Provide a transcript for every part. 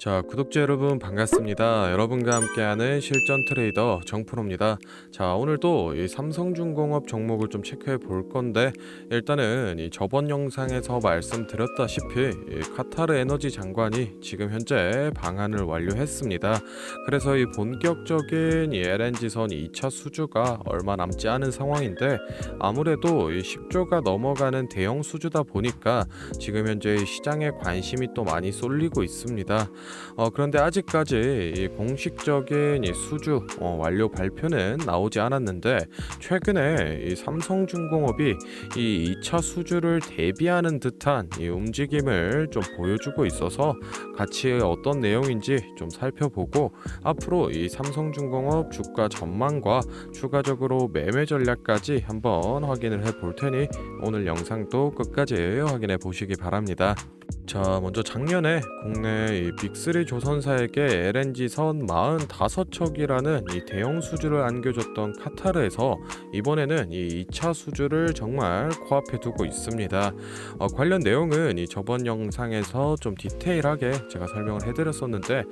자, 구독자 여러분 반갑습니다. 여러분과 함께하는 실전 트레이더 정프로입니다. 자, 오늘도 이 삼성중공업 종목을 좀 체크해 볼 건데 일단은 이 저번 영상에서 말씀드렸다시피 이 카타르 에너지 장관이 지금 현재 방한을 완료했습니다. 그래서 이 본격적인 이 LNG선 2차 수주가 얼마 남지 않은 상황인데 아무래도 이 10조가 넘어가는 대형 수주다 보니까 지금 현재 이 시장에 관심이 또 많이 쏠리고 있습니다. 어, 그런데 아직까지 이 공식적인 이 수주 어, 완료 발표는 나오지 않았는데 최근에 이 삼성중공업이 이 2차 수주를 대비하는 듯한 이 움직임을 좀 보여주고 있어서 같이 어떤 내용인지 좀 살펴보고 앞으로 이 삼성중공업 주가 전망과 추가적으로 매매 전략까지 한번 확인을 해 볼 테니 오늘 영상도 끝까지 확인해 보시기 바랍니다. 자, 먼저 작년에 국내 이 빅3 조선사에게 LNG선 45척이라는 이 대형 수주를 안겨줬던 카타르에서 이번에는 이 2차 수주를 정말 코앞에 두고 있습니다. 어, 관련 내용은 이 저번 영상에서 좀 디테일하게 제가 설명을 해드렸었는데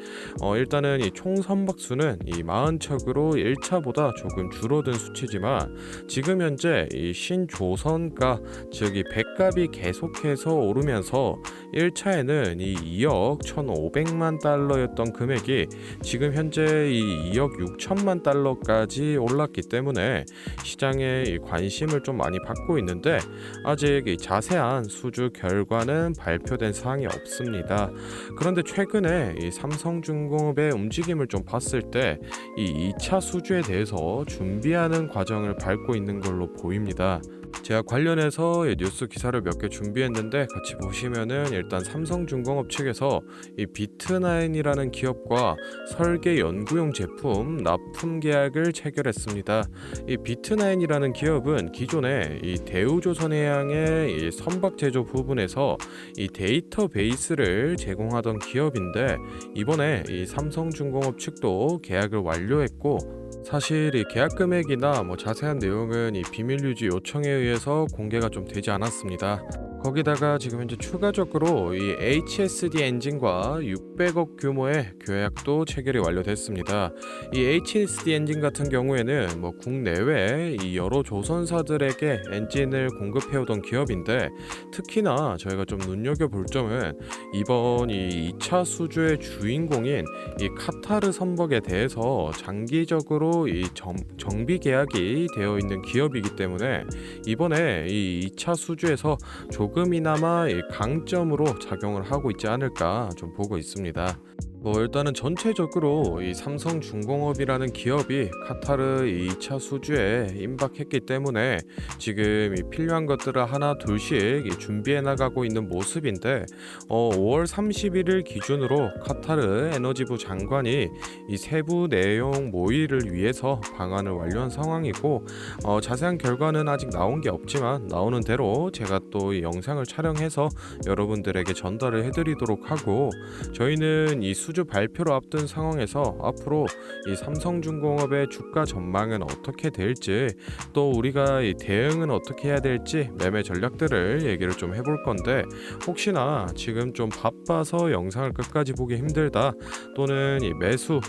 어, 일단은 이 총 선박수는 이 40척으로 1차보다 조금 줄어든 수치지만 지금 현재 이 신조선가 즉이 백값이 계속해서 오르면서 1차에는 이 2억 1,500만 달러였던 금액이 지금 현재 이 2억 6천만 달러까지 올랐기 때문에 시장에 이 관심을 좀 많이 받고 있는데 아직 이 자세한 수주 결과는 발표된 사항이 없습니다. 그런데 최근에 이 삼성중공업의 움직임을 좀 봤을 때 이 2차 수주에 대해서 준비하는 과정을 밟고 있는 걸로 보입니다. 제가 관련해서 이 뉴스 기사를 몇 개 준비했는데 같이 보시면은 일단 삼성중공업 측에서 이 비트나인이라는 기업과 설계 연구용 제품 납품 계약을 체결했습니다. 이 비트나인이라는 기업은 기존에 이 대우조선해양의 이 선박 제조 부분에서 이 데이터 베이스를 제공하던 기업인데 이번에 이 삼성중공업 측도 계약을 완료했고 사실 이 계약 금액이나 뭐 자세한 내용은 이 비밀 유지 요청에 의해서 공개가 좀 되지 않았습니다. 거기다가 지금 현재 추가적으로 이 HSD 엔진과 600억 규모의 계약도 체결이 완료됐습니다. 이 HSD 엔진 같은 경우에는 뭐 국내외 이 여러 조선사들에게 엔진을 공급해오던 기업인데 특히나 저희가 좀 눈여겨 볼 점은 이번 이 2차 수주의 주인공인 이 카타르 선박에 대해서 장기적으로 이 정, 정비 계약이 되어 있는 기업이기 때문에 이번에 이 2차 수주에서 조금 이나마 이 강점으로 작용을 하고 있지 않을까 좀 보고 있습니다. 뭐 일단은 전체적으로 이 삼성중공업이라는 기업이 카타르 2차 수주에 임박했기 때문에 지금 이 필요한 것들을 하나 둘씩 이 준비해 나가고 있는 모습인데 어, 5월 31일 기준으로 카타르 에너지부 장관이 이 세부 내용 모의를 위해서 방안을 완료한 상황이고 어, 자세한 결과는 아직 나온 게 없지만 나오는 대로 제가 또 이 영상을 촬영해서 여러분들에게 전달을 해드리도록 하고 저희는 이 수주 발표를 앞둔 상황에서 앞으로 이 삼성중공업의 주가 전망은 어떻게 될지 또 우리가 이 대응은 어떻게 해야 될지 매매 전략들을 얘기를 좀 해볼 건데 혹시나 지금 좀 바빠서 영상을 끝까지 보기 힘들다 또는 이 매수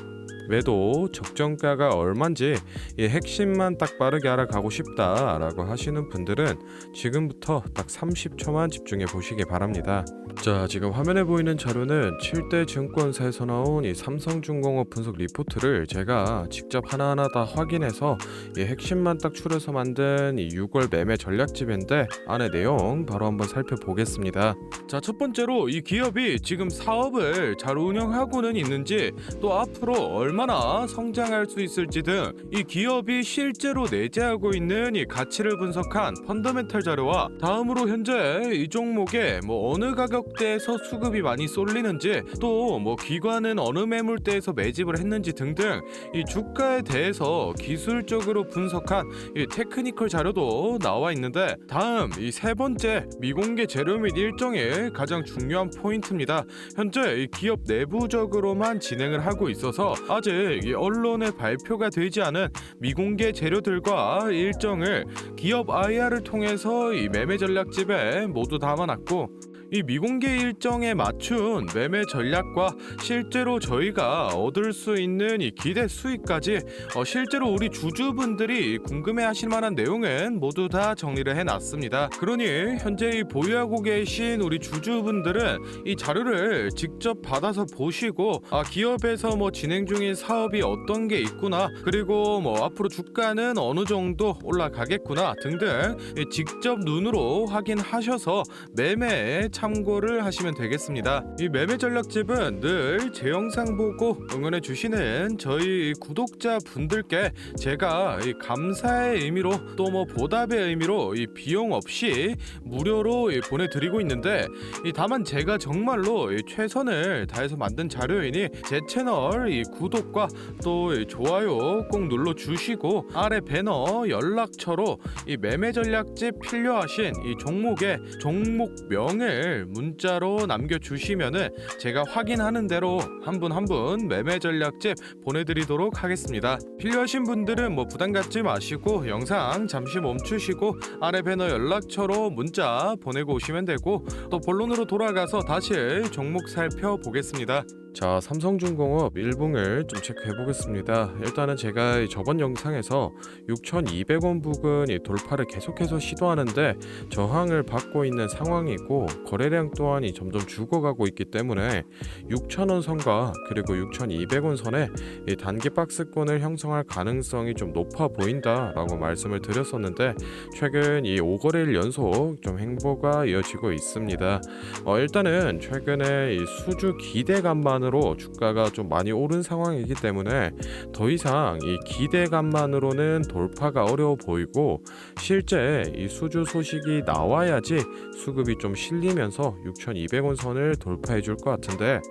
매도 적정가가 얼마인지 이 핵심만 딱 빠르게 알아가고 싶다라고 하시는 분들은 지금부터 딱 30초만 집중해 보시기 바랍니다. 자, 지금 화면에 보이는 자료는 7대 증권사에서 나온 이 삼성중공업 분석 리포트를 제가 직접 하나하나 다 확인해서 이 핵심만 딱 추려서 만든 이 6월 매매 전략집인데 안에 내용 바로 한번 살펴보겠습니다. 자, 첫 번째로 이 기업이 지금 사업을 잘 운영하고는 있는지 또 앞으로 얼마 나 성장할 수 있을지 등 이 기업이 실제로 내재하고 있는 이 가치를 분석한 펀더멘탈 자료와 다음으로 현재 이 종목에 뭐 어느 가격대에서 수급이 많이 쏠리는지 또 뭐 기관은 어느 매물대에서 매집을 했는지 등등 이 주가에 대해서 기술적으로 분석한 이 테크니컬 자료도 나와 있는데 다음 이 세 번째 미공개 재료 및 일정의 가장 중요한 포인트입니다. 현재 이 기업 내부적으로만 진행을 하고 있어서 아직 이 언론에 발표가 되지 않은 미공개 재료들과 일정을 기업 IR을 통해서 이 매매 전략집에 모두 담아놨고 이 미공개 일정에 맞춘 매매 전략과 실제로 저희가 얻을 수 있는 이 기대 수익까지 어, 실제로 우리 주주분들이 궁금해하실 만한 내용은 모두 다 정리를 해놨습니다. 그러니 현재 이 보유하고 계신 우리 주주분들은 이 자료를 직접 받아서 보시고 아, 기업에서 뭐 진행 중인 사업이 어떤 게 있구나 그리고 뭐 앞으로 주가는 어느 정도 올라가겠구나 등등 이 직접 눈으로 확인하셔서 매매에 참고를 하시면 되겠습니다. 이 매매 전략집은 늘 제 영상 보고 응원해 주시는 저희 구독자 분들께 제가 이 감사의 의미로 또 뭐 보답의 의미로 이 비용 없이 무료로 이 보내드리고 있는데 이 다만 제가 정말로 이 최선을 다해서 만든 자료이니 제 채널 이 구독과 또 이 좋아요 꼭 눌러 주시고 아래 배너 연락처로 이 매매 전략집 필요하신 이 종목의 종목명을 문자로 남겨주시면은 제가 확인하는 대로 한 분 한 분 매매 전략집 보내드리도록 하겠습니다. 필요하신 분들은 뭐 부담 갖지 마시고 영상 잠시 멈추시고 아래 배너 연락처로 문자 보내고 오시면 되고 또 본론으로 돌아가서 다시 종목 살펴보겠습니다. 자, 삼성중공업 1봉을 좀 체크해 보겠습니다. 일단은 제가 이 저번 영상에서 6,200원 부근 이 돌파를 계속해서 시도하는데 저항을 받고 있는 상황이고 거래량 또한이 점점 죽어가고 있기 때문에 6,000원 선과 그리고 6,200원 선에 이 단기 박스권을 형성할 가능성이 좀 높아 보인다 라고 말씀을 드렸었는데 최근 이 5거래일 연속 좀 행보가 이어지고 있습니다. 어, 일단은 최근에 이 수주 기대감만 으로 주가가 좀 많이 오른 상황이기 때문에 더 이상 이 기대감만으로는 돌파가 어려워 보이고 실제 이 수주 소식이 나와야지 수급이 좀 실리면서 6,200원 선을 돌파해 줄 것 같은데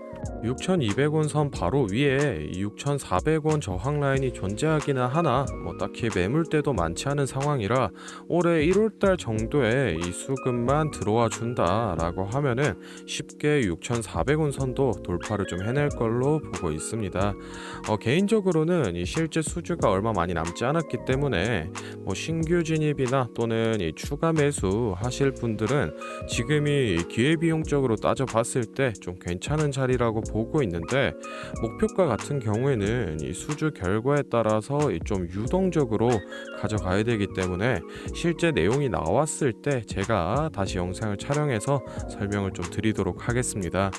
6,200원 선 바로 위에 6,400원 저항 라인이 존재하기는 하나 뭐 딱히 매물대도 많지 않은 상황이라 올해 1월달 정도에 이 수급만 들어와 준다라고 하면은 쉽게 6,400원 선도 돌파를 좀 해낼 걸로 보고 있습니다. 어, 개인적으로는 이 실제 수주가 얼마 많이 남지 않았기 때문에 뭐 신규 진입이나 또는 이 추가 매수 하실 분들은 지금이 기회비용적으로 따져봤을 때 좀 괜찮은 자리라고 보고 있는데 목표가 같은 경우에는 이 수주 결과에 따라서 이좀 유동적으로 가져가야 되기 때문에 실제 내용이 나왔을 때 제가 다시 영상을 촬영해서 설명을 좀 드리도록 하겠습니다.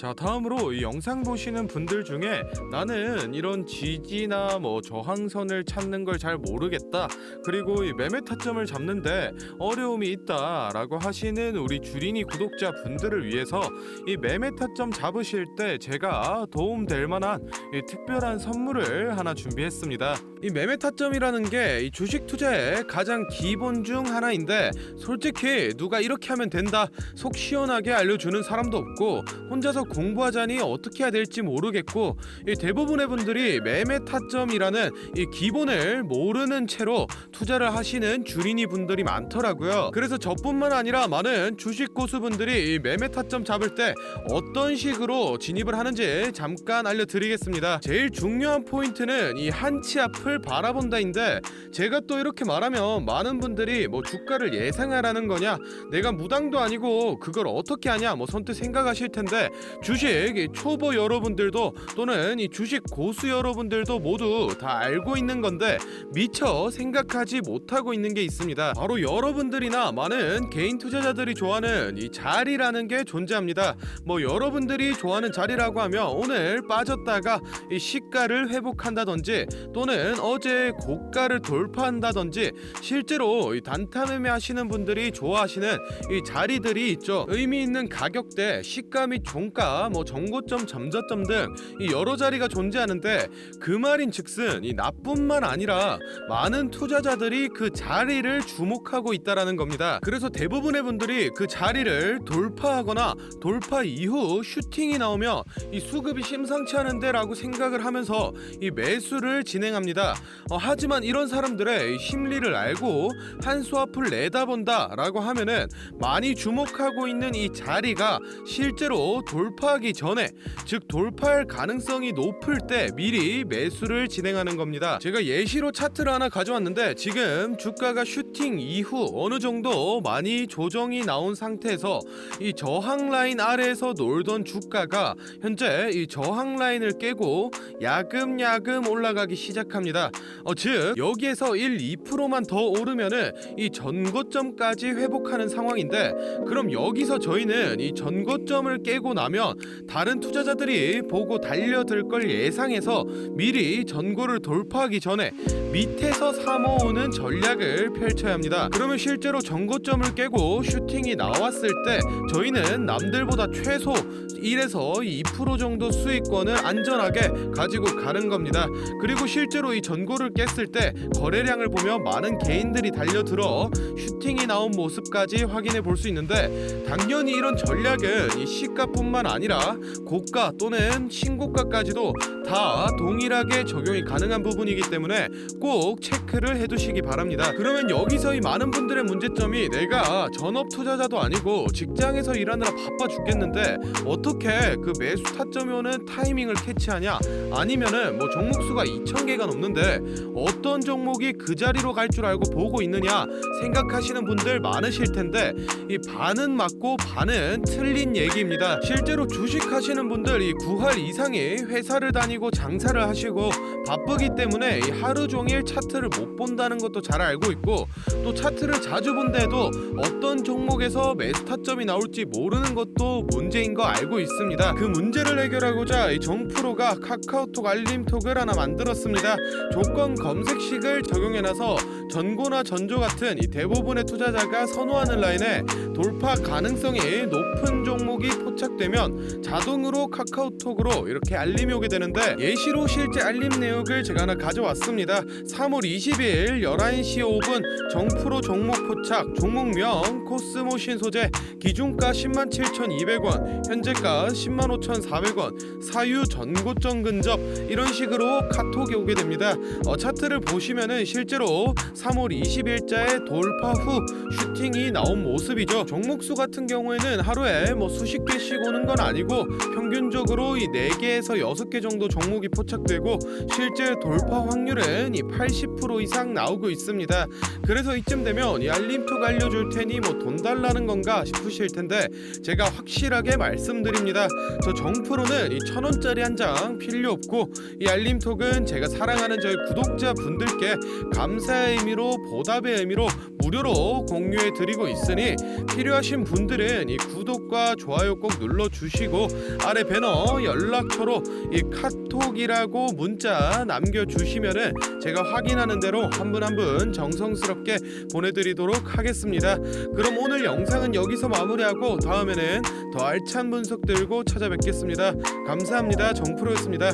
자 다음으로 이 영상 보시는 분들 중에 나는 이런 지지나 뭐 저항선을 찾는 걸 잘 모르겠다 그리고 이 매매 타점을 잡는데 어려움이 있다 라고 하시는 우리 주린이 구독자 분들을 위해서 이 매매 타점 잡으실 때 제가 도움 될 만한 이 특별한 선물을 하나 준비했습니다. 이 매매 타점이라는 게 이 주식 투자의 가장 기본 중 하나인데 솔직히 누가 이렇게 하면 된다 속 시원하게 알려주는 사람도 없고 혼자서 공부하자니 어떻게 해야 될지 모르겠고 이 대부분의 분들이 매매 타점이라는 이 기본을 모르는 채로 투자를 하시는 주린이 분들이 많더라고요. 그래서 저뿐만 아니라 많은 주식 고수분들이 이 매매 타점 잡을 때 어떤 식으로 진입을 하는지 잠깐 알려드리겠습니다. 제일 중요한 포인트는 이 한치 앞을 바라본다인데 제가 또 이렇게 말하면 많은 분들이 뭐 주가를 예상하라는 거냐 내가 무당도 아니고 그걸 어떻게 하냐 뭐 선뜻 생각하실 텐데 주식 이 초보 여러분들도 또는 이 주식 고수 여러분들도 모두 다 알고 있는 건데 미처 생각하지 못하고 있는 게 있습니다. 바로 여러분들이나 많은 개인 투자자들이 좋아하는 이 자리라는 게 존재합니다. 뭐 여러분들이 좋아하는 자리라고 하면 오늘 빠졌다가 이 시가를 회복한다든지 또는 어제 고가를 돌파한다든지 실제로 이 단타 매매 하시는 분들이 좋아하시는 이 자리들이 있죠. 의미 있는 가격대, 시가 및 종가, 뭐 정고점, 잠저점 등이 여러 자리가 존재하는데 그 말인즉슨 이 나뿐만 아니라 많은 투자자들이 그 자리를 주목하고 있다라는 겁니다. 그래서 대부분의 분들이 그 자리를 돌파하거나 돌파 이후 슈팅이 나오면 이 수급이 심상치 않은데라고 생각을 하면서 이 매수를 진행합니다. 어, 하지만 이런 사람들의 이 심리를 알고 한 수 앞을 내다본다라고 하면은 많이 주목하고 있는 이 자리가 실제로 돌 돌파하기 전에 즉 돌파할 가능성이 높을 때 미리 매수를 진행하는 겁니다. 제가 예시로 차트를 하나 가져왔는데 지금 주가가 슈팅 이후 어느 정도 많이 조정이 나온 상태에서 이 저항 라인 아래에서 놀던 주가가 현재 이 저항 라인을 깨고 야금야금 올라가기 시작합니다. 어, 즉 여기에서 1, 2%만 더 오르면은 이 전고점까지 회복하는 상황인데 그럼 여기서 저희는 이 전고점을 깨고 나면 다른 투자자들이 보고 달려들 걸 예상해서 미리 전고를 돌파하기 전에 밑에서 사모으는 전략을 펼쳐야 합니다. 그러면 실제로 전고점을 깨고 슈팅이 나왔을 때 저희는 남들보다 최소 1에서 2% 정도 수익권을 안전하게 가지고 가는 겁니다. 그리고 실제로 이 전고를 깼을 때 거래량을 보면 많은 개인들이 달려들어 슈팅이 나온 모습까지 확인해 볼 수 있는데 당연히 이런 전략은 이 시가뿐만 아니라 고가 또는 신고가까지도 다 동일하게 적용이 가능한 부분이기 때문에 꼭 체크를 해두시기 바랍니다. 그러면 여기서 이 많은 분들의 문제점이 내가 전업 투자자도 아니고 직장에서 일하느라 바빠 죽겠는데 어떻게 그 매수 타점이 오는 타이밍을 캐치하냐? 아니면은 뭐 종목 수가 2천 개가 넘는데 어떤 종목이 그 자리로 갈 줄 알고 보고 있느냐 생각하시는 분들 많으실 텐데 이 반은 맞고 반은 틀린 얘기입니다. 실제로 주식하시는 분들 이 9할 이상이 회사를 다니고 장사를 하시고 바쁘기 때문에 이 하루 종일 차트를 못 본다는 것도 잘 알고 있고 또 차트를 자주 본데도 어떤 종목에서 매수 타점이 나올지 모르는 것도 문제인 거 알고 있습니다. 그 문제를 해결하고자 이 정프로가 카카오톡 알림톡을 하나 만들었습니다. 조건 검색식을 적용해놔서 전고나 전조 같은 이 대부분의 투자자가 선호하는 라인에 돌파 가능성이 높은 종목이 포착되면 자동으로 카카오톡으로 이렇게 알림이 오게 되는데 예시로 실제 알림 내역을 제가 하나 가져왔습니다. 3월 20일 11시 5분 정프로 종목 포착 종목명 코스모 신 소재 기준가 107,200원 현재가 105,400원 사유 전고점 근접 이런 식으로 카톡이 오게 됩니다. 어, 차트를 보시면은 실제로 3월 20일자에 돌파 후 슈팅이 나온 모습이죠. 종목수 같은 경우에는 하루에 뭐 수십 개씩 오는 건 아니고 평균적으로 이 4개에서 6개 정도 종목이 포착되고 실제 돌파 확률은 이 80% 이상 나오고 있습니다. 그래서 이쯤 되면 이 알림톡 알려줄 테니 뭐 돈 달라는 건가 싶으실 텐데 제가 확실하게 말씀드립니다. 저 정프로는 이 천 원짜리 한 장 필요 없고 이 알림톡은 제가 사랑하는 저희 구독자 분들께 감사의 의미로 보답의 의미로 무료로 공유해 드리고 있으니 필요하신 분들은 이 구독과 좋아요 꼭 눌러 주시고 아래 배너 연락처로 이 카톡이라고 문자 남겨 주시면은 제가 확인하는 대로 한 분 한 분 정성스럽게 보내 드리도록 하겠습니다. 그럼 오늘 영상은 여기서 마무리하고 다음에는 더 알찬 분석 들고 찾아뵙겠습니다. 감사합니다. 정프로였습니다.